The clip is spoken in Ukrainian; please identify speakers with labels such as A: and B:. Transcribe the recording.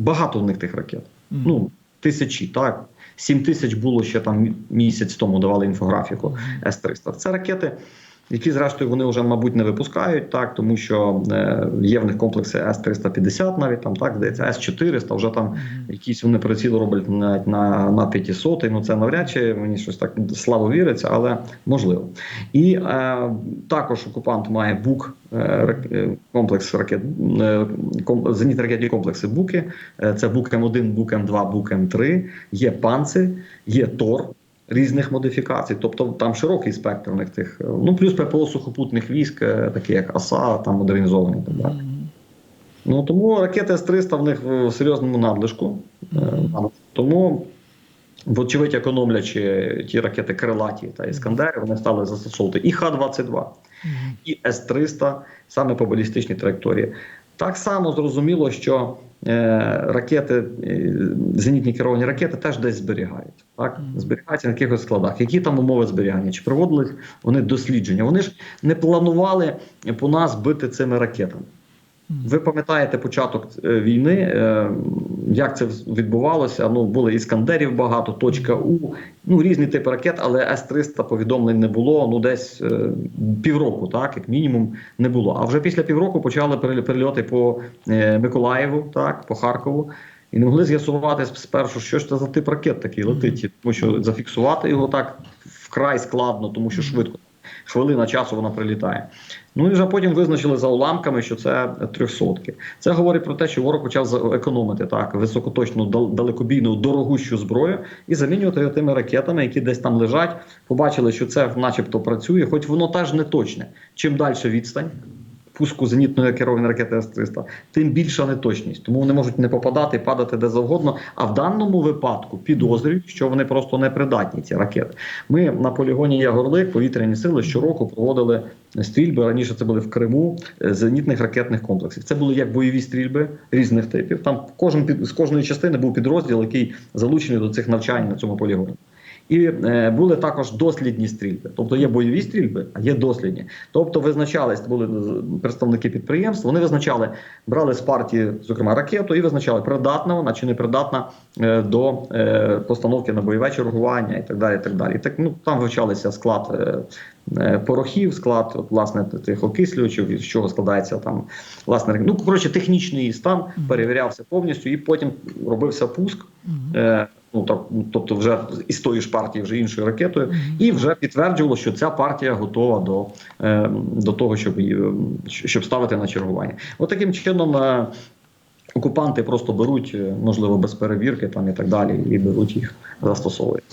A: багато в них тих ракет. Ну, тисячі, так. 7 тисяч було ще там місяць тому давали інфографіку С-300. Це ракети, які, зрештою, вони вже, мабуть, не випускають, так, тому що е, є в них комплекси С-350 навіть там, так, здається, С-400, вже там якісь вони приціли роблять навіть на, на 500, ну це навряд чи мені щось так слабо віриться, але можливо. І е, також окупант має БУК, е, е, комплекс ракет, е, ком, зенітно ракетні комплекси БУКи. Це БУК М1, БУК М2, БУК М3, є панцир, є ТОР. Різних модифікацій, тобто там широкий спектр у них тих, е, ну плюс ППО сухопутних військ, е, такі як АСА, там модернізовані і так далі. Ну тому ракети С-300 в них в серйозному надлишку. Е, Тому, вочевидь, економлячи ті ракети крилаті та іскандери, вони стали застосовувати і Х-22, і С-300 саме по балістичній траєкторії. Так само зрозуміло, що ракети, е, зенітні керовані ракети теж десь зберігають. Так? Зберігаються на якихось складах. Які там умови зберігання? Чи проводили вони дослідження? Вони ж не планували по нас бити цими ракетами. Ви пам'ятаєте початок е, війни, е, як це відбувалося? Ну були іскандерів багато, точка У, ну різні типи ракет, але С-300 повідомлень не було. Ну десь е, півроку, так як мінімум, не було. А вже після півроку почали перель- перельоти по е, Миколаєву, так по Харкову. І не могли з'ясувати спершу, що ж це за тип ракет такий летить, тому що зафіксувати його так вкрай складно, тому що швидко. Хвилина часу вона прилітає. Ну і вже потім визначили за уламками, що це трьохсотки. Це говорить про те, що ворог почав економити так високоточну далекобійну дорогущу зброю і замінювати її тими ракетами, які десь там лежать. Побачили, що це, начебто, працює, хоч воно теж не точне. Чим далі відстань. Пуску зенітної керованої ракети С-300, тим більша неточність. Тому вони можуть не попадати, падати де завгодно. А в даному випадку підозрюють, що вони просто непридатні, ці ракети. Ми на полігоні Ягорлик повітряні сили щороку проводили стрільби. Раніше це були в Криму е, зенітних ракетних комплексів. Це були як бойові стрільби різних типів. Там кожен з кожної частини був підрозділ, який залучений до цих навчань на цьому полігоні. І е, були також дослідні стрільби. Тобто є бойові стрільби, а є дослідні. Тобто визначались, були представники підприємств, вони визначали, брали з партії, зокрема, ракету, і визначали, придатна вона чи не придатна е, до е, постановки на бойове чергування і так далі. І так далі. І так, ну, там вивчалися склад е, е, порохів, склад от, власне тих окислювачів, з чого складається там власне. Ну, коротше, технічний стан перевірявся повністю, і потім робився пуск. Ну так, ну, тобто, вже із тої ж партії, вже іншою ракетою, і вже підтверджувало, що ця партія готова до, е, до того, щоб щоб ставити на чергування. От таким чином. Е, Окупанти просто беруть, е, можливо, без перевірки там і так далі, і беруть їх, застосовують.